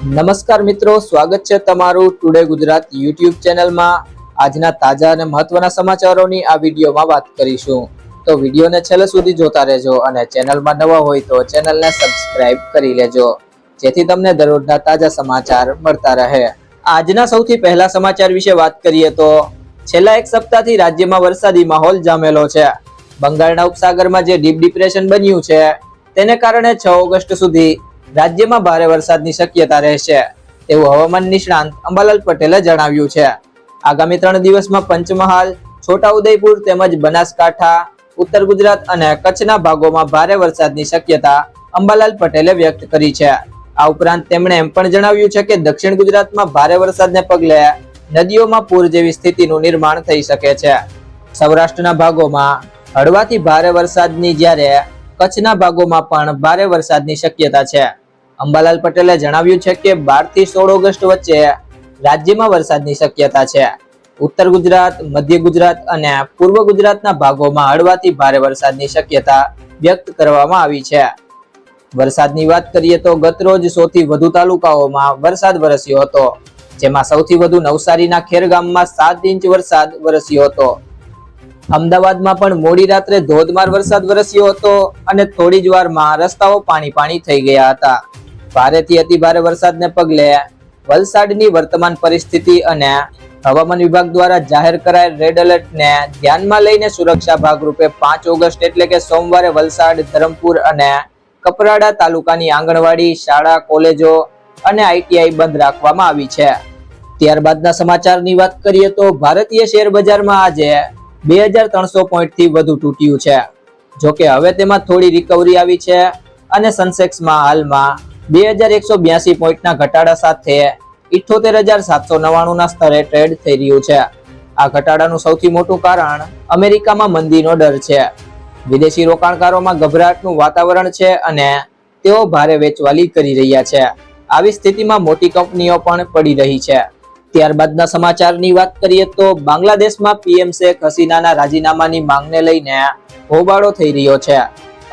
નમસ્કાર મિત્રો, સ્વાગત છે તમારું ટુડે ગુજરાત યુટ્યુબ ચેનલમાં. આજના તાજા અને મહત્વના સમાચારોની આ વિડીયોમાં વાત કરીશું. તો વિડીયોને છેલ્લે સુધી જોતા રહેજો અને ચેનલમાં નવા હોય તો ચેનલને સબસ્ક્રાઇબ કરી લેજો, જેથી તમને દરરોજના તાજા સમાચાર મળતા રહે. આજના સૌથી પહેલા સમાચાર વિશે વાત કરીએ તો, છેલ્લા એક સપ્તાહથી રાજ્યમાં વરસાદી માહોલ જામેલો છે. બંગાળના ઉપસાગરમાં જે ડીપ ડિપ્રેશન બન્યું છે, તેને કારણે છ ઓગસ્ટ સુધી રાજ્યમાં ભારે વરસાદની શક્યતા રહેશે તેવું હવામાન નિષ્ણાંત અંબાલાલ પટેલે જણાવ્યું છે. આગામી ત્રણ દિવસમાં પંચમહાલ, છોટાઉદેપુર તેમજ બનાસકાંઠા, ઉત્તર ગુજરાત અને કચ્છના ભાગોમાં ભારે વરસાદની શક્યતા અંબાલાલ પટેલે વ્યક્ત કરી છે. આ ઉપરાંત તેમણે એમ પણ જણાવ્યું છે કે દક્ષિણ ગુજરાતમાં ભારે વરસાદને પગલે નદીઓમાં પૂર જેવી સ્થિતિનું નિર્માણ થઈ શકે છે. સૌરાષ્ટ્રના ભાગોમાં હળવાથી ભારે વરસાદની જ્યારે કચ્છના ભાગોમાં પણ ભારે વરસાદની શક્યતા છે. અંબાલાલ પટેલે જણાવ્યું છે કે બારથી સોળ ઓગસ્ટ વચ્ચે રાજ્યમાં વરસાદની શક્યતા છે. ઉત્તર ગુજરાત, મધ્ય ગુજરાત અને પૂર્વ ગુજરાતના ભાગોમાં હળવાથી ભારે વરસાદની શક્યતા વ્યક્ત કરવામાં આવી છે. વરસાદની વાત કરીએ તો ગતરોજ સૌથી વધુ તાલુકાઓમાં વરસાદ વરસ્યો હતો, જેમાં સૌથી વધુ નવસારીના ખેરગામમાં સાત ઇંચ વરસાદ વરસ્યો હતો. અમદાવાદમાં પણ મોડી રાત્રે ધોધમાર વરસાદ વરસ્યો હતો અને થોડી જ વારમાં રસ્તાઓ પાણી પાણી થઈ ગયા હતા. ભારેથી અતિ ભારે વરસાદને પગલે વલસાડની વર્તમાન પરિસ્થિતિ અને હવામાન વિભાગ દ્વારા જાહેર કરાયેલ રેડ એલર્ટને ધ્યાનમાં લઈને સુરક્ષા ભાગરૂપે પાંચ ઓગસ્ટ એટલે કે સોમવારે વલસાડ, ધરમપુર અને કપરાડા તાલુકાની આંગણવાડી, શાળા, કોલેજો અને આઈટીઆઈ બંધ રાખવામાં આવી છે. ત્યારબાદના સમાચારની વાત કરીએ તો ભારતીય શેર બજારમાં આજે બે હજાર ત્રણસો પોઈન્ટથી વધુ તૂટ્યું છે. જોકે હવે તેમાં થોડી રિકવરી આવી છે અને સેન્સેક્સમાં હાલમાં બે હજાર એકસો બ્યાસી પોઈન્ટના ઘટાડા સાથે ઇઠોતેર હજાર સાતસો નવ્વાણું ના સ્તરે ટ્રેડ થઈ રહ્યું છે. આ ઘટાડાનું સૌથી મોટું કારણ અમેરિકામાં મંદીનો ડર છે. વિદેશી રોકાણકારોમાં ગભરાટનું વાતાવરણ છે અને તેઓ ભારે વેચવાલી કરી રહ્યા છે. આવી સ્થિતિમાં મોટી કંપનીઓ પણ પડી રહી છે. ત્યારબાદના સમાચારની વાત કરીએ તો બાંગ્લાદેશમાં પીએમ શેખ હસીનાના રાજીનામાની માંગને લઈને હોબાળો થઈ રહ્યો છે.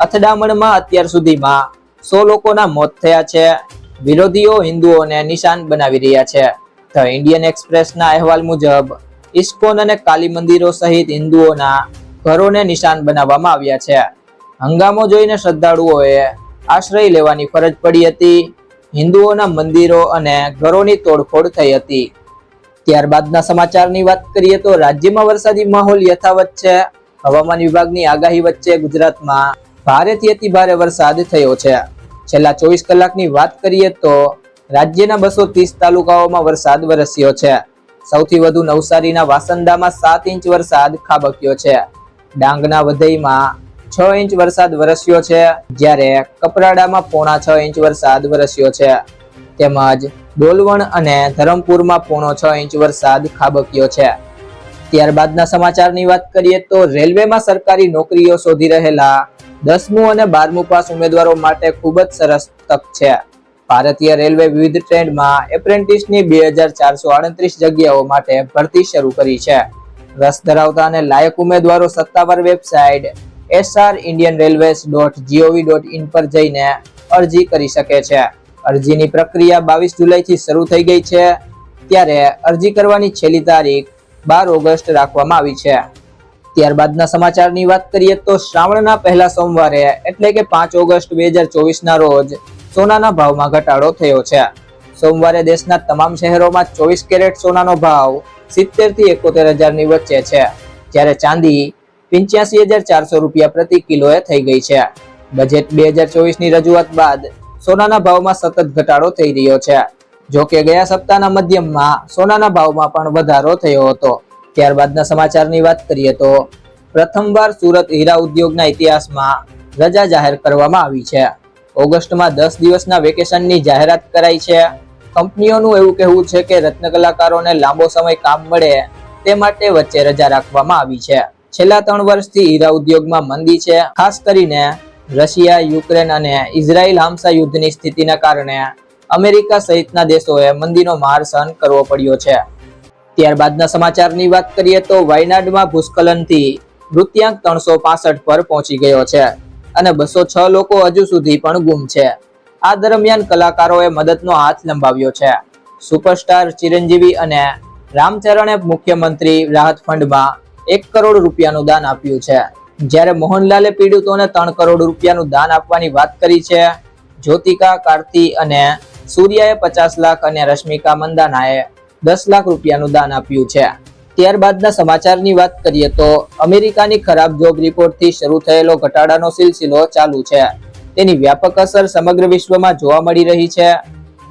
અથડામણમાં અત્યાર સુધીમાં સો લોકોના મોત થયા છે. વિરોધીઓ હિન્દુઓને નિશાન બનાવી રહ્યા છે. ધ ઇન્ડિયન એક્સપ્રેસના અહેવાલ મુજબ, ઇસ્કોન અને કાલી મંદિરો સહિત હિન્દુઓના ઘરોને નિશાન બનાવવામાં આવ્યા છે. હંગામો જોઈને શ્રદ્ધાળુઓએ આશ્રય લેવાની ફરજ પડી હતી. હિન્દુઓના મંદિરો અને ઘરોની તોડફોડ થઈ હતી. ત્યારબાદના સમાચારની વાત કરીએ તો રાજ્યમાં વરસાદી માહોલ યથાવત છે. હવામાન વિભાગની આગાહી વચ્ચે ગુજરાતમાં ભારેથી અતિ ભારે વરસાદ થયો છે. છેલ્લા ચોવીસ કલાકની વાત કરીએ તો રાજ્યના બસો ત્રીસ તાલુકાઓમાં વરસાદ વરસ્યો છે. સૌથી વધુ નવસારીના વાસંદામાં સાત ઇંચ વરસાદ ખાબક્યો છે. ડાંગના વધઈમાં છ ઇંચ વરસાદ વરસ્યો છે, જ્યારે કપરાડામાં પોણા છ ઇંચ વરસાદ વરસ્યો છે. તેમજ ડોલવણ અને ધરમપુરમાં પોણો છ ઇંચ વરસાદ ખાબક્યો છે. ત્યારબાદના સમાચારની વાત કરીએ તો રેલવેમાં સરકારી નોકરીઓ શોધી રહેલા દસમું અને બારમું પાસ ઉમેદવારો માટે ખૂબ જ સરસ તક છે. ભારતીય રેલવે વિવિધ ટ્રેન્ડમાં એપ્રેન્ટિસની બે હજાર ચારસો આડત્રીસ જગ્યાઓ માટે ભરતી શરૂ કરી છે. રસ ધરાવતા અને લાયક ઉમેદવારો સત્તાવાર website SR Indian railways dot GOV dot in પર જઈને અરજી કરી શકે છે. અરજીની પ્રક્રિયા બાવીસ જુલાઈથી શરૂ થઈ ગઈ છે. ત્યારે અરજી કરવાની છેલ્લી તારીખ બાર ઓગસ્ટ રાખવામાં આવી છે. ત્યારબાદના સમાચારની વાત કરીએ તો શ્રાવણના પહેલા સોમવારે, એટલે કે પાંચ ઓગસ્ટ બે હજાર ચોવીસના રોજ, સોનાના ભાવમાં ઘટાડો થયો છે. સોમવારે દેશના તમામ શહેરોમાં ચોવીસ કેરેટ સોનાનો ભાવ સિત્તેરથી એકોતેર હજારની વચ્ચે છે. જ્યારે ચાંદી પંચ્યાસી હજાર ચારસો રૂપિયા પ્રતિ કિલોએ થઈ ગઈ છે. બજેટ બે હજાર ચોવીસની રજૂઆત બાદ સોનાના ભાવમાં સતત ઘટાડો થઈ રહ્યો છે. જો કે ગયા સપ્તાહના મધ્યમમાં સોનાના ભાવમાં પણ વધારો થયો હતો. ત્યારબાદના સમાચારની વાત કરીએ તો પ્રથમવાર સુરત હીરા ઉદ્યોગના ઇતિહાસમાં રજા જાહેર કરવામાં આવી છે. ઓગસ્ટમાં દસ દિવસના વેકેશનની જાહેરાત કરાઈ છે. કંપનીઓનું એવું કહેવું છે કે રત્ન કલાકારોને લાંબો સમય કામ મળે તે માટે વચ્ચે રજા રાખવામાં આવી છે. છેલ્લા ત્રણ વર્ષથી હીરા ઉદ્યોગમાં મંદી છે. ખાસ કરીને રશિયા, યુક્રેન અને ઇઝરાયલ હામસા યુદ્ધની સ્થિતિના કારણે અમેરિકા સહિતના દેશોએ મંદીનો માર સહન કરવો પડ્યો છે. ત્યારબાદના સમાચારની વાત કરીએ તો વાયનાડમાં ભૂસ્ખલનથી મૃત્યાંક ત્રણસો પાસઠ પર પહોંચી ગયો છે અને બસો છ લોકો હજુ સુધી પણ ગુમ છે. આ દરમિયાન કલાકારોએ મદદનો હાથ લંબાવ્યો છે. સુપરસ્ટાર ચિરંજીવી અને રામચરણે મુખ્યમંત્રી રાહત ફંડમાં એક કરોડ રૂપિયાનું દાન આપ્યું છે. જ્યારે મોહનલાલે પીડિતોને ત્રણ કરોડ રૂપિયાનું દાન આપવાની વાત કરી છે, જ્યોતિકા, કાર્તિ અને સૂર્યાએ પચાસ લાખ અને રશ્મિકા મંદાનાએ દસ લાખ રૂપિયાનું દાન આપ્યું છે. ત્યારબાદના સમાચારની વાત કરીએ તો અમેરિકાની ખરાબ જોબ રિપોર્ટથી શરૂ થયેલો ઘટાડાનો સિલસિલો ચાલુ છે. તેની વ્યાપક અસર સમગ્ર વિશ્વમાં જોવા મળી રહી છે.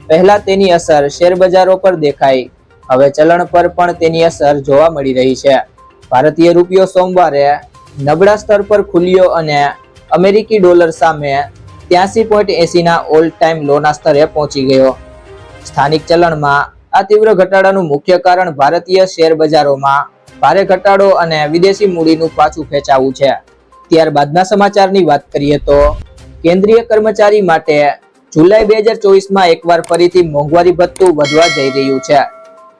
પહેલા તેની અસર શેરબજારો પર દેખાઈ, હવે ચલણ પર પણ તેની અસર જોવા મળી રહી છે. ભારતીય રૂપિયો સોમવારે નબળા સ્તર પર ખુલ્યો અને અમેરિકી ડોલર સામે ત્યાસી પોઈન્ટ એસીના ઓલ ટાઈમ લોના સ્તરે પહોંચી ગયો. સ્થાનિક ચલણમાં આ તીવ્ર ઘટાડાનું મુખ્ય કારણ ભારતીય શેર બજારોમાં ભારે ઘટાડો અને વિદેશી મૂડીનું પાછું ખેંચાવું છે. ત્યારબાદના સમાચારની વાત કરીએ તો, કેન્દ્રીય કર્મચારી માટે જુલાઈ બે હજાર ચોવીસમાં એકવાર ફરીથી મોંઘવારી ભથ્થું વધવા જઈ રહ્યું છે.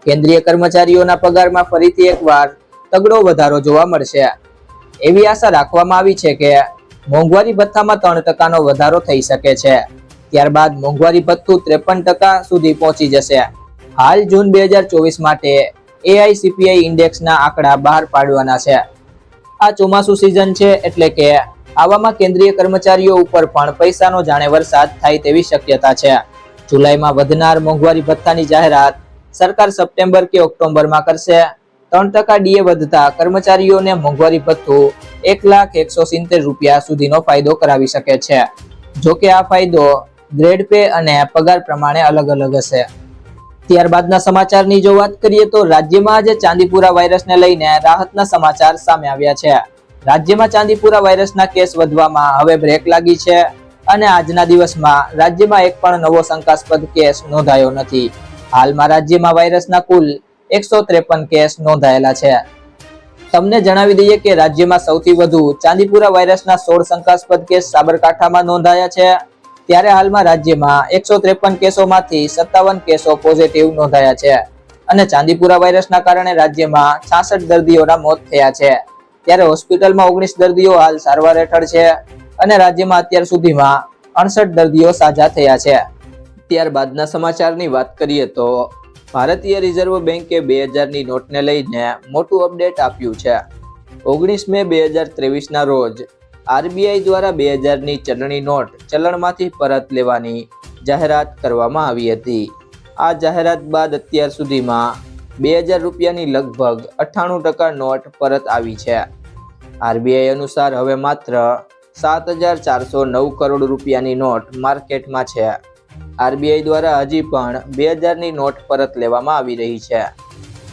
કેન્દ્રીય કર્મચારીઓના પગારમાં ફરીથી એકવાર તગડો વધારો જોવા મળશે. એવી આશા રાખવામાં આવી છે કે મોંઘવારી ભથ્થામાં ત્રણ ટકાનો વધારો થઈ શકે છે. ત્યારબાદ મોંઘવારી ભથ્થું ત્રેપન ટકા સુધી પહોંચી જશે. હાલ જૂન બે હજાર ચોવીસ માટે એઆઈસીપીઆઈ ઇન્ડેક્સના આંકડા બહાર પાડવાના છે. આ ચોમાસુ સિઝન છે એટલે કે આવામાં કેન્દ્રીય કર્મચારીઓ ઉપર પણ પૈસાનો જાણે વરસાદ થાય તેવી શક્યતા છે. જુલાઈમાં વધનાર મોંઘવારી ભથ્થાની જાહેરાત સરકાર સપ્ટેમ્બર કે ઓક્ટોબરમાં કરશે. ત્રણ ટકા ડીએ વધતા કર્મચારીઓને મોંઘવારી ભથ્થું એક લાખ એકસો સિત્તેર રૂપિયા સુધીનો ફાયદો કરાવી શકે છે. જોકે આ ફાયદો ગ્રેડ પે અને પગાર પ્રમાણે અલગ અલગ હશે. ત્યારબાદના સમાચારની જો વાત કરીએ તો રાજ્યમાં આજે ચાંદીપુરા વાયરસને લઈને રાહતના સમાચાર સામે આવ્યા છે. રાજ્યમાં ચાંદીપુરા વાયરસના કેસ વધવામાં હવે બ્રેક લાગી છે અને આજના દિવસમાં રાજ્યમાં એક પણ નવો શંકાસ્પદ કેસ નોંધાયો નથી. હાલમાં રાજ્યમાં વાયરસના કુલ એકસો ત્રેપન કેસ નોંધાયેલા છે. તમને જણાવી દઈએ કે રાજ્યમાં સૌથી વધુ ચાંદીપુરા વાયરસના સોળ શંકાસ્પદ કેસ સાબરકાંઠામાં નોંધાયા છે. ત્યારે હાલમાં રાજ્યમાં એકસો ત્રેપન કેસોમાંથી સત્તાવન કેસો પોઝિટિવ નોંધાયા છે. અને ચાંદીપુરા વાયરસના કારણે રાજ્યમાં છાસઠ દર્દીઓના મોત થયા છે. ત્યારે હોસ્પિટલમાં ઓગણીસ દર્દીઓ હાલ સારવાર હેઠળ છે અને રાજ્યમાં અત્યાર સુધીમાં અડસઠ દર્દીઓ સાજા થયા છે. ત્યારબાદના સમાચારની વાત કરીએ તો ભારતીય રિઝર્વ બેન્કે બે હજારની નોટને લઈને મોટું અપડેટ આપ્યું છે. ઓગણીસ મે બે હજાર ત્રેવીસના રોજ આરબીઆઈ દ્વારા બે હજારની ચલણી નોટ ચલણમાંથી પરત લેવાની જાહેરાત કરવામાં આવી હતી. આ જાહેરાત બાદ અત્યાર સુધીમાં બે હજાર રૂપિયાની લગભગ અઠ્ઠાણું ટકા નોટ પરત આવી છે. આરબીઆઈ અનુસાર હવે માત્ર સાત હજાર ચારસો નવ કરોડ રૂપિયાની નોટ માર્કેટમાં છે. આરબીઆઈ દ્વારા હજી પણ બે હજારની નોટ પરત લેવામાં આવી રહી છે.